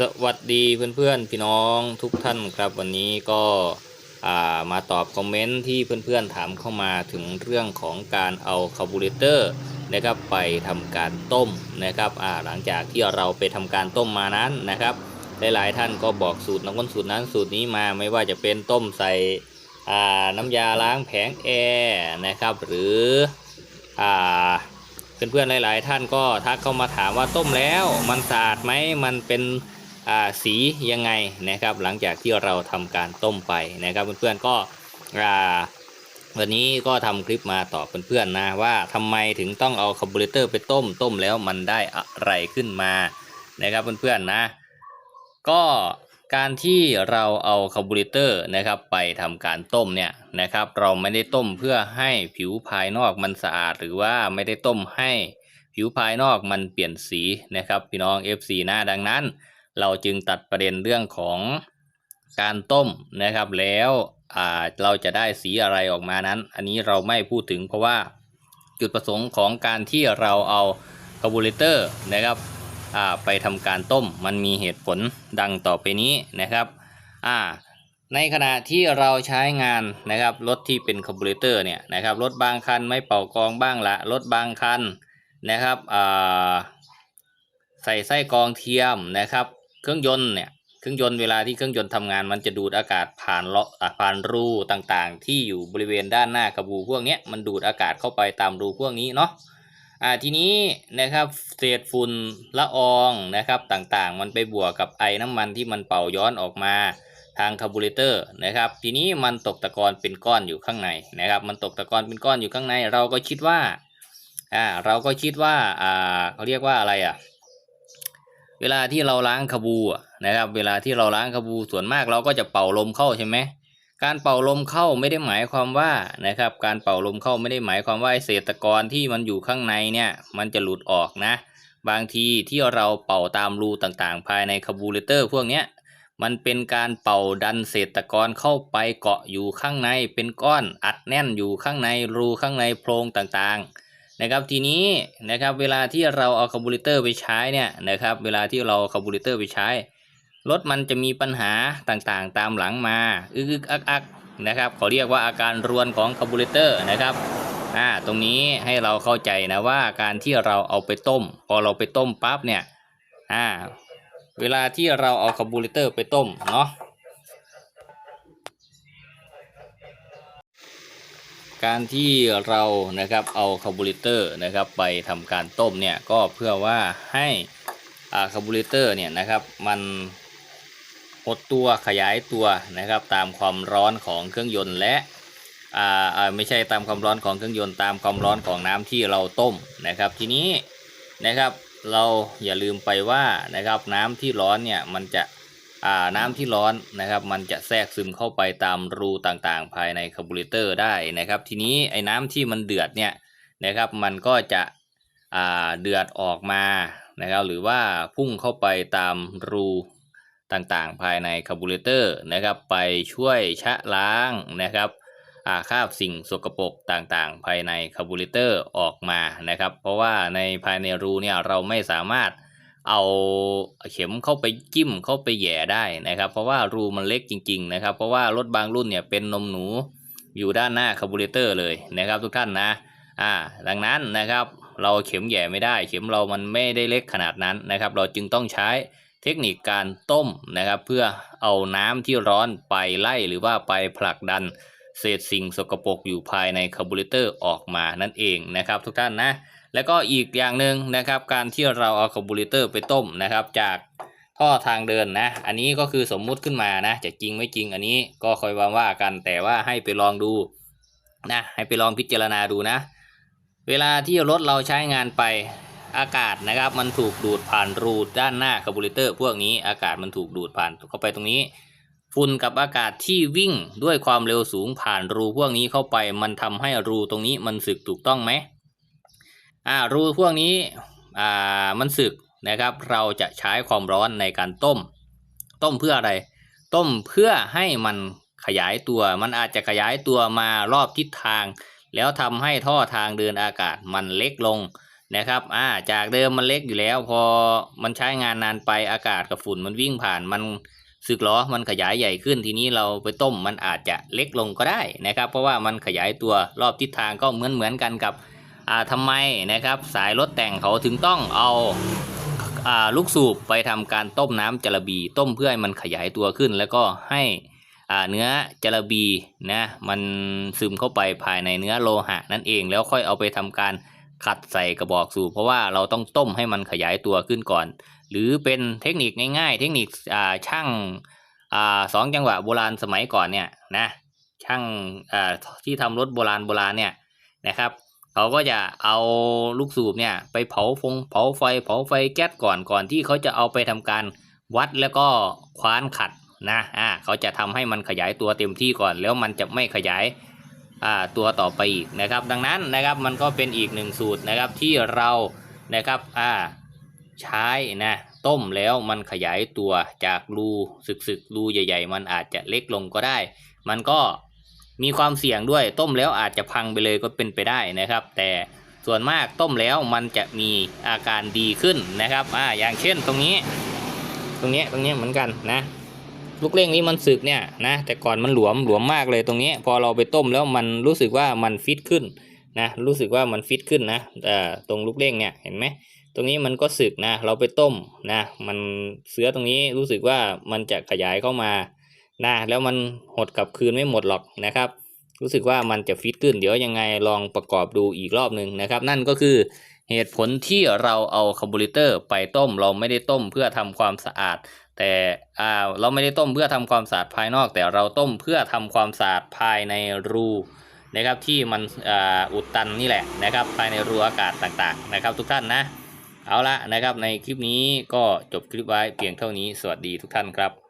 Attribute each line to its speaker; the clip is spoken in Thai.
Speaker 1: สวัสดีเพื่อนๆพี่น้องทุกท่านครับวันนี้ก็ามาตอบคอมเมนต์ที่เพื่อนๆถามเข้ามาถึงเรื่องของการเอาคาร์บูเรเตอร์นะครับไปทำการต้มนะครับหลังจากที่เราไปทำการต้มมานั้นนะครับหลายๆท่านก็บอกสูตรน้ำก้นสูตรนั้นสูตรนี้มาไม่ว่าจะเป็นต้มใส่น้ำยาล้างแผงแอร์นะครับหรืออเพื่อนๆหลาย ๆ ท่านก็ทักเข้ามาถามว่าต้มแล้วมันสะอาดไหมมันเป็น สียังไงนะครับหลังจากที่เราทำการต้มไปนะครับเพื่อนๆก็อ่าวันนี้ก็ทำคลิปมาตอบเพื่อนๆนะว่าทำไมถึงต้องเอาคาร์บูเรเตอร์ไปต้มต้มแล้วมันได้อะไรขึ้นมานะครับเพื่อนๆนะ ก็การที่เราเอาคาร์บูเรเตอร์นะครับไปทำการต้มเนี่ยนะครับเราไม่ได้ต้มเพื่อให้ผิวภายนอกมันสะอาด หรือว่าไม่ได้ต้มให้ผิวภายนอกมันเปลี่ยนสีนะครับพี่น้อง FC นะดังนั้น เราจึงตัดประเด็นเรื่องของการต้มนะครับ แล้วเราจะได้สีอะไรออกมานั้น อันนี้เราไม่พูดถึงเพราะว่าจุดประสงค์ของการที่เราเอาคาร์บูเรเตอร์นะครับไปทำการต้มมันมีเหตุผลดังต่อไปนี้นะครับในขณะที่เราใช้งานนะครับรถที่เป็นคาร์บูเรเตอร์เนี่ยนะครับรถบางคันไม่เป่ากองบ้างละรถบางคันนะครับใส่ไส้กองเทียมนะครับ เครื่องยนต์เนี่ยเครื่องยนต์เวลาที่เครื่องยนต์ทำงานมันจะดูดอากาศผ่านเลาะผ่านรูต่างๆ ที่อยู่บริเวณด้านหน้ากระบูพวกนี้มันดูดอากาศเข้าไปตามรูพวกนี้เนาะอ่าทีนี้นะครับเศษฝุ่นละอองนะครับต่างๆ มันไปบวกกับไอ้น้ำมันที่มันเป่าย้อนออกมาทางคาร์บูเรเตอร์นะครับ ทีนี้มันตกตะกอนเป็นก้อนอยู่ข้างในนะครับ มันตกตะกอนเป็นก้อนอยู่ข้างใน เราก็คิดว่าอ่าเราก็คิดว่าอ่าเขาเรียกว่าอะไรอะ วลาที่เราล้างคาบูนะครับ เวลาที่เราล้างคาบูส่วนมากเราก็จะเป่าลมเข้าใช่ไหมการเป่าลมเข้าไม่ได้หมายความว่านะครับ การเป่าลมเข้าไม่ได้หมายความว่าเศษตะกอนที่มันอยู่ข้างในเนี่ยมันจะหลุดออกนะ บางทีที่เราเป่าตามรูต่างๆ ภายในคาบูเรเตอร์ พวกเนี้ยมันเป็นการเป่าดันเศษตะกอนเข้าไปเกาะอยู่ข้างในเป็นก้อนอัดแน่นอยู่ข้างในรูข้างในโพรงต่างๆ นะครับทีนี้นะครับเวลาที่เราเอาคาร์บูเรเตอร์ไปใช้เนี่ยนะครับเวลาที่เราคาร์บูเรเตอร์ไปใช้รถมันจะมีปัญหาต่างๆ ตามหลังมาอึกๆอักนะครับเขาเรียกว่าอาการรวนของคาร์บูเรเตอร์นะครับอ่าตรงนี้ให้เราเข้าใจนะว่าการที่เราเอาไปต้ม พอเราไปต้มปั๊บเนี่ยอ่าเวลาที่เราเอาคาร์บูเรเตอร์ไปต้มเนาะ การที่เรานะครับเอาคาร์บูเรเตอร์นะครับไปทำการต้มเนี่ยก็เพื่อว่าให้อาคาร์บูเรเตอร์เนี่ยนะครับมันหดตัวขยายตัวนะครับตามความร้อนของเครื่องยนต์และอ่าอ่าไม่ใช่ตามความร้อนของเครื่องยนต์ตามความร้อนของน้ำที่เราต้มนะครับ ทีนี้นะครับเราอย่าลืมไปว่านะครับน้ำที่ร้อนเนี่ยมันจะ น้ำที่ร้อนนะครับ มันจะแทรกซึมเข้าไปตามรูต่างๆ ภายในคาร์บูเรเตอร์ได้นะครับ ทีนี้ไอ้น้ำที่มันเดือดเนี่ยนะครับ มันก็จะเดือดออกมานะครับ หรือว่าพุ่งเข้าไปตามรูต่างๆ ภายในคาร์บูเรเตอร์นะครับ ไปช่วยชะล้างนะครับอาคราบสิ่งสกปรกต่างๆ ภายในคาร์บูเรเตอร์ออกมานะครับ เพราะว่าในภายในรูเนี่ยเราไม่สามารถ เอาเข็มเข้าไปจิ้มเข้าไปแย่ได้นะครับ เพราะว่ารูมันเล็กจริง ๆ นะครับ เพราะว่ารถบางรุ่นเนี่ยเป็นนมหนูอยู่ด้านหน้าคาร์บูเรเตอร์เลยนะครับ ทุกท่านนะอ่าดังนั้นนะครับเราเข็มแย่ไม่ได้ เข็มเรามันไม่ได้เล็กขนาดนั้นนะครับ เราจึงต้องใช้เทคนิคการต้มนะครับ เพื่อเอาน้ำที่ร้อนไปไล่หรือว่าไปผลักดันเศษสิ่งสกปรกอยู่ภายในคาร์บูเรเตอร์ออกมานั่นเองนะครับ ทุกท่านนะ แล้วก็อีกอย่างหนึ่งนะครับ การที่เราเอาคาร์บูเรเตอร์ไปต้มนะครับ จากท่อทางเดินนะ อันนี้ก็คือสมมุติขึ้นมานะจะจริงไม่จริงอันนี้ก็คอยว่าว่ากันแต่ว่าให้ไปลองดูนะให้ไปลองพิจารณาดูนะ เวลาที่รถเราใช้งานไปอากาศนะครับ มันถูกดูดผ่านรูด้านหน้าคาร์บูเรเตอร์ พวกนี้อากาศมันถูกดูดผ่านเข้าไปตรงนี้ฝุ่นกับอากาศที่วิ่งด้วยความเร็วสูงผ่านรูพวกนี้เข้าไป มันทำให้รูตรงนี้มันสึกถูกต้องไหม อ่ารูพวกนี้อ่ามันสึกนะครับ เราจะใช้ความร้อนในการต้ม ต้มเพื่ออะไร ต้มเพื่อให้มันขยายตัว มันอาจจะขยายตัวมารอบทิศทาง แล้วทำให้ท่อทางเดินอากาศมันเล็กลงนะครับ อ่า จากเดิมมันเล็กอยู่แล้ว พอมันใช้งานนานไปอากาศกับฝุ่นมันวิ่งผ่านมันสึกล้อมันขยายใหญ่ขึ้นทีนี้เราไปต้มมันอาจจะเล็กลงก็ได้นะครับ เพราะว่ามันขยายตัวรอบทิศทางก็เหมือนเหมือนกันกับ อ่าทำไมนะครับสายรถแต่งเขาถึงต้องเอาอ่าลูกสูบไปทำการต้มน้ำจระบีต้มเพื่อให้มันขยายตัวขึ้น แล้วก็ให้อ่าเนื้อจระบีนะมันซึมเข้าไปภายในเนื้อโลหะนั่นเองแล้วค่อยเอาไปทำการขัดใส่กระบอกสูบเพราะว่าเราต้องต้มให้มันขยายตัวขึ้นก่อน หรือเป็นเทคนิคง่ายๆ เทคนิคอ่าช่างอ่าสองจังหวะโบราณสมัยก่อนเนี่ยนะช่างอ่าที่ทำรถโบราณโบราณเนี่ยนะครับ เขาก็จะเอาลูกสูบเนี่ยไปเผาฟงเผาไฟเผาไฟแก๊สก่อนก่อนที่เขาจะเอาไปทำการวัดแล้วก็คว้านขัดนะอ่าเขาจะทำให้มันขยายตัวเต็มที่ก่อน แล้วมันจะไม่ขยายอ่าตัวต่อไปอีกนะครับ ดังนั้นนะครับมันก็เป็นอีกหนึ่งสูตรนะครับที่เรานะครับอ่าใช้นะต้มแล้วมันขยายตัวจากรูสึกๆรูใหญ่ ๆ มันอาจจะเล็กลงก็ได้ มันก็ มีความเสี่ยงด้วยต้มแล้วอาจจะพังไปเลยก็เป็นไปได้นะครับ แต่ส่วนมากต้มแล้วมันจะมีอาการดีขึ้นนะครับอ่าอย่างเช่นตรงนี้ ตรงนี้ตรงนี้เหมือนกันนะ ลูกเร่งนี้มันสึกเนี่ยนะแต่ก่อนมันหลวมหลวมมากเลยตรงนี้ พอเราไปต้มแล้วมันรู้สึกว่ามันฟิตขึ้นนะรู้สึกว่ามันฟิตขึ้นนะแต่ตรงลูกเร่งเนี่ยเห็นไหมตรงนี้มันก็สึกนะเราไปต้มนะมันเสื้อตรงนี้รู้สึกว่ามันจะขยายเข้ามา นะแล้วมันหดกลับคืนไม่หมดหรอกนะครับ รู้สึกว่ามันจะฟิตขึ้น เดี๋ยวยังไงลองประกอบดูอีกรอบหนึ่งนะครับ นั่นก็คือเหตุผลที่เราเอาคาร์บูเรเตอร์ไปต้มเราไม่ได้ต้มเพื่อทำความสะอาด แต่อ่าเราไม่ได้ต้มเพื่อทำความสะอาดภายนอก แต่เราต้มเพื่อทำความสะอาดภายในรูนะครับที่มันออุดตันนี่แหละนะครับ ภายในรูอากาศต่างๆนะครับ ทุกท่านนะ เอาละนะครับในคลิปนี้ก็จบคลิปไว้เพียงเท่านี้สวัสดีทุกท่านครับ